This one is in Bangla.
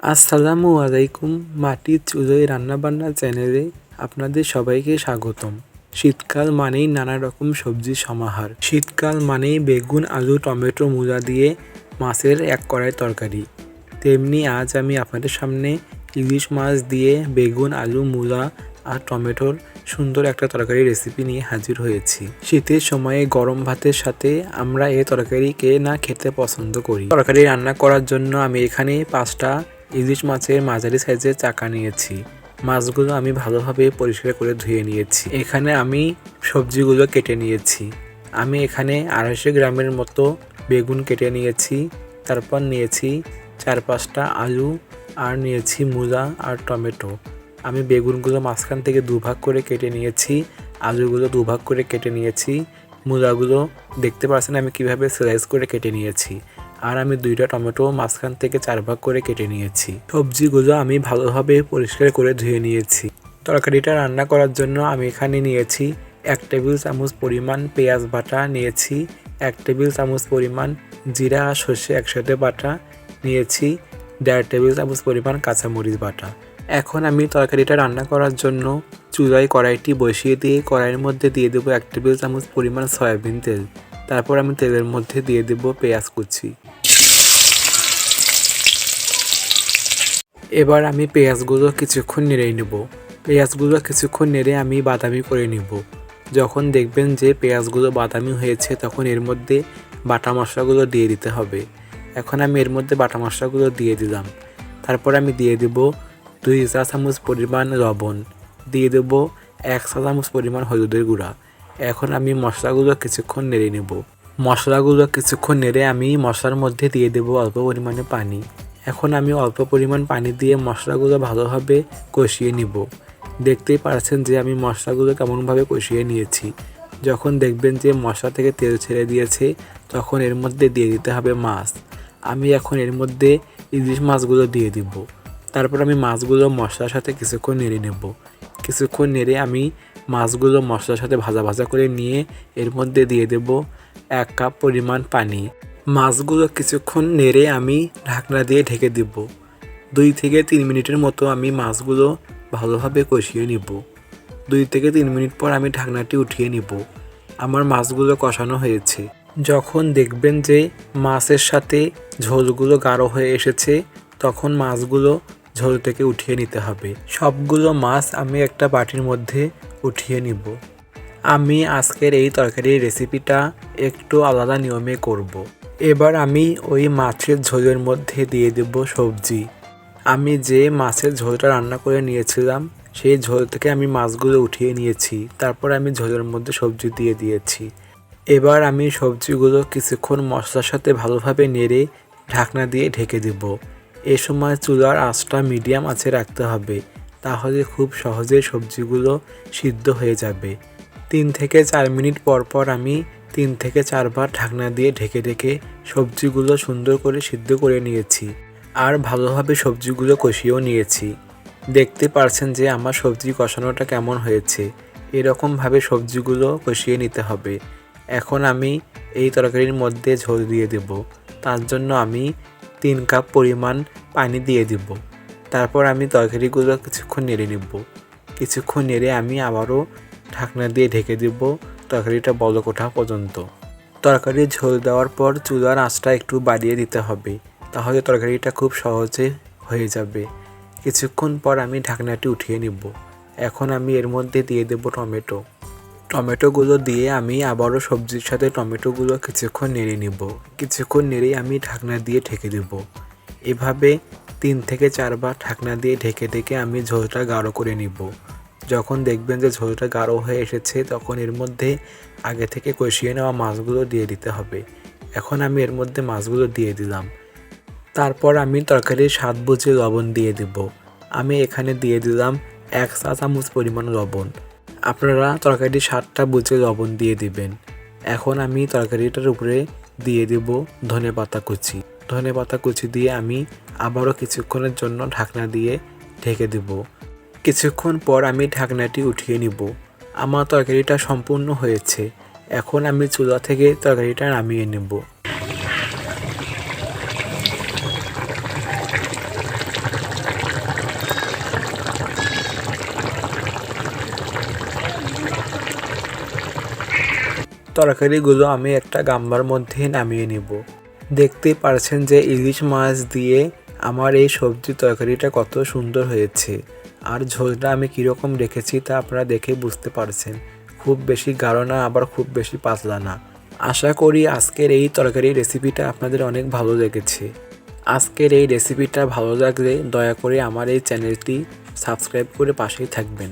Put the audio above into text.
আসসালামু আলাইকুম মাটির চুলোয় রান্নাবান্না চ্যানেলে আপনাদের সবাইকে স্বাগতম। শীতকাল মানেই নানা রকম সবজির সমাহার। শীতকাল মানেই বেগুন, আলু, টমেটো, মূলা দিয়ে মাছের এক কড়াই তরকারি। তেমনি আজ আমি আপনাদের সামনে ইলিশ মাছ দিয়ে বেগুন, আলু, মূলা আর টমেটোর সুন্দর একটা তরকারি রেসিপি নিয়ে হাজির হয়েছি। শীতের সময়ে গরম ভাতের সাথে আমরা এই তরকারি কে না খেতে পছন্দ করি। তরকারি রান্না করার জন্য আমি এখানে পাঁচটা ইলিশ মাছের মাঝারি সাইজের চাকা নিয়েছি। মাছগুলো আমি ভালোভাবে পরিষ্কার করে ধুয়ে নিয়েছি। এখানে আমি সবজিগুলো কেটে নিয়েছি। আমি এখানে আড়াইশো গ্রামের মতো বেগুন কেটে নিয়েছি। তারপর নিয়েছি চার পাঁচটা আলু আর নিয়েছি মূলা আর টমেটো। আমি বেগুনগুলো মাঝখান থেকে দুভাগ করে কেটে নিয়েছি। আলুগুলো দুভাগ করে কেটে নিয়েছি। মূলাগুলো দেখতে পাচ্ছেন আমি কীভাবে স্লাইস করে কেটে নিয়েছি। আর আমি দুইটা টমেটো মাঝখান থেকে চার ভাগ করে কেটে নিয়েছি। সবজিগুলো আমি ভালোভাবে পরিষ্কার করে ধুয়ে নিয়েছি। তরকারিটা রান্না করার জন্য আমি এখানে নিয়েছি এক টেবিল চামচ পরিমাণ পেঁয়াজ বাটা, নিয়েছি এক টেবিল চামচ পরিমাণ জিরা আর সর্ষে একসাথে বাটা, নিয়েছি দেড় টেবিল চামচ পরিমাণ কাঁচামরিচ বাটা। এখন আমি তরকারিটা রান্না করার জন্য চুলায় কড়াইটি বসিয়ে দিয়ে কড়াইয়ের মধ্যে দিয়ে দেবো এক টেবিল চামচ পরিমাণ সয়াবিন তেল। তারপর আমি তেলের মধ্যে দিয়ে দেবো পেঁয়াজ কুচি। এবার আমি পেঁয়াজগুলো কিছুক্ষণ নেড়ে নেব। পেঁয়াজগুলো কিছুক্ষণ নেড়ে আমি বাদামি করে নিব। যখন দেখবেন যে পেঁয়াজগুলো বাদামি হয়েছে, তখন এর মধ্যে বাটা মশলাগুলো দিয়ে দিতে হবে। এখন আমি এর মধ্যে বাটা মশলাগুলো দিয়ে দিলাম। তারপর আমি দিয়ে দেব দুই চা চামচ পরিমাণ লবণ। দিয়ে দেব এক চা চামচ পরিমাণ হলুদের গুঁড়া। এখন আমি মশলাগুলো কিছুক্ষণ নেড়ে নেব। মশলাগুলো কিছুক্ষণ নেড়ে আমি মশলার মধ্যে দিয়ে দেব অল্প পরিমাণে পানি। এখন আমি অল্প পরিমাণ পানি দিয়ে মশলাগুলো ভালোভাবে কষিয়ে নিব। দেখতেই পারছেন যে আমি মশলাগুলো কেমনভাবে কষিয়ে নিয়েছি। যখন দেখবেন যে মশলা থেকে তেল ছেড়ে দিয়েছে, তখন এর মধ্যে দিয়ে দিতে হবে মাছ। আমি এখন এর মধ্যে ইলিশ মাছগুলো দিয়ে দিব। তারপর আমি মাছগুলো মশলার সাথে কিছুক্ষণ নেড়ে নেব। কিছুক্ষণ নেড়ে আমি মাছগুলো মশলার সাথে ভাজা ভাজা করে নিয়ে এর মধ্যে দিয়ে দেব এক কাপ পরিমাণ পানি। মাছগুলো কিছুক্ষণ নেড়ে আমি ঢাকনা দিয়ে ঢেকে দিব। দুই থেকে তিন মিনিটের মতো আমি মাছগুলো ভালোভাবে কষিয়ে নিব। দুই থেকে তিন মিনিট পর আমি ঢাকনাটি উঠিয়ে নিব। আমার মাছগুলো কষানো হয়েছে। যখন দেখবেন যে মাছের সাথে ঝোলগুলো গাঢ় হয়ে এসেছে, তখন মাছগুলো ঝোল থেকে উঠিয়ে নিতে হবে। সবগুলো মাছ আমি একটা বাটির মধ্যে উঠিয়ে নিব। আমি আজকের এই তরকারির রেসিপিটা একটু আলাদা নিয়মে করব। এবার আমি ওই মাছের ঝোলের মধ্যে দিয়ে দেব সবজি। আমি যে মাছের ঝোলটা রান্না করে নিয়েছিলাম, সেই ঝোল থেকে আমি মাছগুলো উঠিয়ে নিয়েছি। তারপর আমি ঝোলের মধ্যে সবজি দিয়ে দিয়েছি। এবার আমি সবজিগুলো কিছুক্ষণ মশলার সাথে ভালোভাবে নেড়ে ঢাকনা দিয়ে ঢেকে দেব। এ সময় চুলার আঁচটা মিডিয়াম আছে রাখতে হবে, তাহলে খুব সহজে সবজিগুলো সিদ্ধ হয়ে যাবে। তিন থেকে চার মিনিট পর পর আমি তিন থেকে চারবার ঢাকনা দিয়ে ঢেকে ঢেকে সবজিগুলো সুন্দর করে সিদ্ধ করে নিয়েছি আর ভালোভাবে সবজিগুলো কষিয়েও নিয়েছি। দেখতে পারছেন যে আমার সবজি কষানোটা কেমন হয়েছে। এরকমভাবে সবজিগুলো কষিয়ে নিতে হবে। এখন আমি এই তরকারির মধ্যে ঝোল দিয়ে দেব। তার জন্য আমি তিন কাপ পরিমাণ পানি দিয়ে দিব। তারপর আমি তরকারিগুলো কিছুক্ষণ নেড়ে নেব। কিছুক্ষণ নেড়ে আমি আবারও ঢাকনা দিয়ে ঢেকে দেব। তরকারিটা বলক ওঠা পর্যন্ত। তরকারি ঝোল দেওয়ার পর চুলার আঁচটা একটু বাড়িয়ে দিতে হবে, তাহলে তরকারিটা খুব সহজে হয়ে যাবে। কিছুক্ষণ পর আমি ঢাকনাটি উঠিয়ে নিব। এখন আমি এর মধ্যে দিয়ে দেব টমেটো। টমেটোগুলো দিয়ে আমি আবারও সবজির সাথে টমেটোগুলো কিছুক্ষণ নেড়ে নিব। কিছুক্ষণ নেড়েই আমি ঢাকনা দিয়ে ঢেকে দেব। এভাবে তিন থেকে চারবার ঢাকনা দিয়ে ঢেকে ঢেকে আমি ঝোলটা গাঢ় করে নিব। যখন দেখবেন যে ঝোলটা গাঢ় হয়ে এসেছে, তখন এর মধ্যে আগে থেকে কষিয়ে নেওয়া মাছগুলো দিয়ে দিতে হবে। এখন আমি এর মধ্যে মাছগুলো দিয়ে দিলাম। তারপর আমি তরকারির স্বাদ বুঝে লবণ দিয়ে দেব। আমি এখানে দিয়ে দিলাম এক চা চামচ পরিমাণ লবণ। আপনারা তরকারির স্বাদটা বুঝে লবণ দিয়ে দিবেন। এখন আমি তরকারিটার উপরে দিয়ে দেব ধনে পাতা কুচি। ধনে পাতা কুচি দিয়ে আমি আবারও কিছুক্ষণের জন্য ঢাকনা দিয়ে ঢেকে দেব। কিছুক্ষণ পর আমি ঢাকনাটি উঠিয়ে নিব। আমার তরকারিটা সম্পূর্ণ হয়েছে। এখন আমি চুলা থেকে তরকারিটা নামিয়ে নেব। তরকারিগুলো আমি একটা গাম্বার মধ্যে নামিয়ে নিব। দেখতে পারছেন যে ইলিশ মাছ দিয়ে আমার এই সবজি তরকারিটা কত সুন্দর হয়েছে। আর ঝোলটা আমি কীরকম রেখেছি তা আপনারা দেখে বুঝতে পারছেন। খুব বেশি গাঢ় না, আবার খুব বেশি পাতলা না। আশা করি আজকের এই তরকারি রেসিপিটা আপনাদের অনেক ভালো লেগেছে। আজকের এই রেসিপিটা ভালো লাগলে দয়া করে আমার এই চ্যানেলটি সাবস্ক্রাইব করে পাশেই থাকবেন।